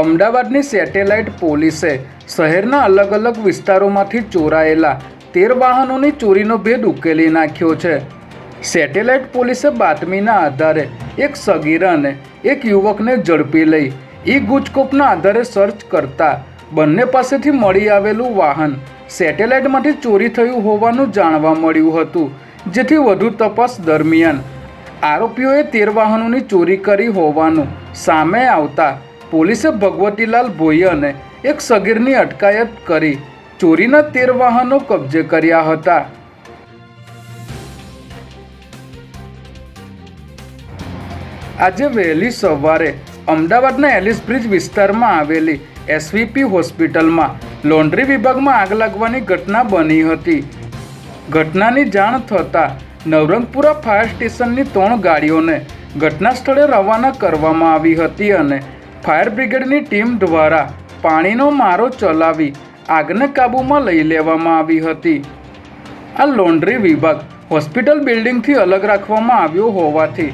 અમદાવાદની સેટેલાઇટ પોલીસે શહેરના અલગ અલગ વિસ્તારોમાંથી ચોરાયેલા તેર વાહનોની ચોરીનો ભેદ ઉકેલી નાખ્યો છે. સેટેલાઇટ પોલીસે બાતમીના આધારે એક સગીરાને એક યુવકને ઝડપી લઈ ઈ ગુજકોપના આધારે સર્ચ કરતા બંને પાસેથી મળી આવેલું વાહન સેટેલાઇટમાંથી ચોરી થયું હોવાનું જાણવા મળ્યું હતું, જેથી વધુ તપાસ દરમિયાન આરોપીઓએ તેર વાહનોની ચોરી કરી હોવાનું સામે આવતા પોલીસે ભગવતીલાલ ભોયને એક સગીરની અટકાયત કરી ચોરીના તેર વાહનો કબજે કર્યા હતા. આજે વહેલી સવારે અમદાવાદના એલિસ બ્રિજ વિસ્તારમાં આવેલી એસવીપી હોસ્પિટલમાં લોન્ડ્રી વિભાગમાં આગ લાગવાની ઘટના બની હતી. ઘટનાની જાણ થતાં નવરંગપુરા ફાયર સ્ટેશનની ત્રણ ગાડીઓને ઘટના સ્થળે રવાના કરવામાં આવી હતી અને ફાયર બ્રિગેડની ટીમ દ્વારા પાણીનો મારો ચલાવી આગને કાબૂમાં લઈ લેવામાં આવી હતી. આ લોન્ડ્રી વિભાગ હોસ્પિટલ બિલ્ડિંગથી અલગ રાખવામાં આવ્યો હોવાથી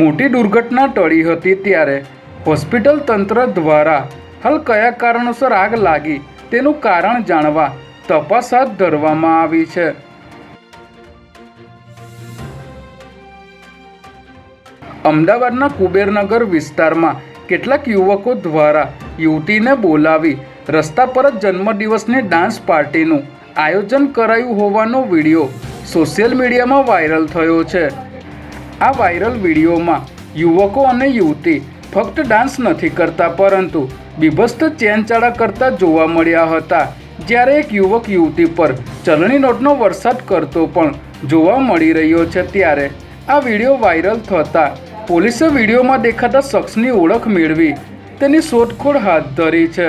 મોટી દુર્ઘટના ટળી હતી ત્યારે હોસ્પિટલ તંત્ર દ્વારા હાલ કયા કારણોસર આગ લાગી તેનું કારણ જાણવા તપાસ હાથ ધરવામાં આવી છે. અમદાવાદના કુબેરનગર વિસ્તારમાં કેટલાક યુવકો દ્વારા યુવતીને બોલાવી રસ્તા પર જ જન્મદિવસની ડાન્સ પાર્ટીનું આયોજન કરાયું હોવાનો વીડિયો સોશિયલ મીડિયામાં વાયરલ થયો છે. આ વાયરલ વિડીયોમાં યુવકો અને યુવતી ફક્ત ડાન્સ નથી કરતા, પરંતુ બીભસ્ત ચેનચાળા કરતા જોવા મળ્યા હતા. જ્યારે એક યુવક યુવતી પર ચલણી નોટનો વરસાદ કરતો પણ જોવા મળી રહ્યો છે ત્યારે આ વીડિયો વાયરલ થતાં પોલીસે વિડીયોમાં દેખાતા શખ્સની ઓળખ મેળવી તેની શોધખોળ હાથ ધરી છે.